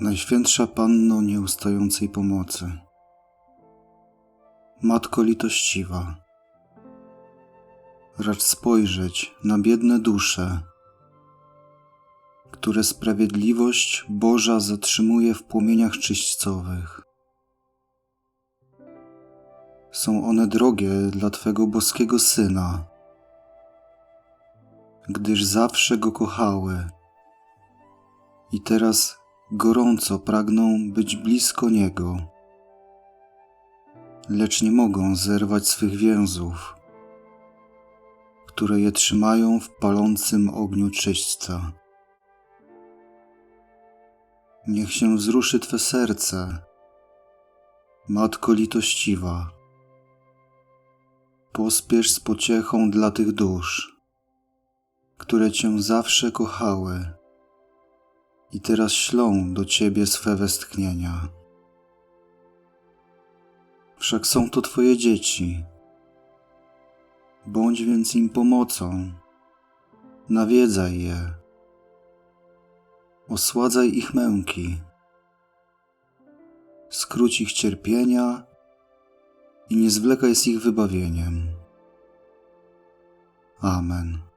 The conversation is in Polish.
Najświętsza Panno nieustającej pomocy, Matko litościwa, racz spojrzeć na biedne dusze, które sprawiedliwość Boża zatrzymuje w płomieniach czyśćcowych. Są one drogie dla Twego boskiego Syna, gdyż zawsze Go kochały i teraz gorąco pragną być blisko Niego, lecz nie mogą zerwać swych więzów, które je trzymają w palącym ogniu czyśćca. Niech się wzruszy Twe serce, Matko litościwa. Pospiesz z pociechą dla tych dusz, które Cię zawsze kochały i teraz ślą do Ciebie swe westchnienia. Wszak są to Twoje dzieci. Bądź więc im pomocą, nawiedzaj je, osładzaj ich męki, skróć ich cierpienia i nie zwlekaj z ich wybawieniem. Amen.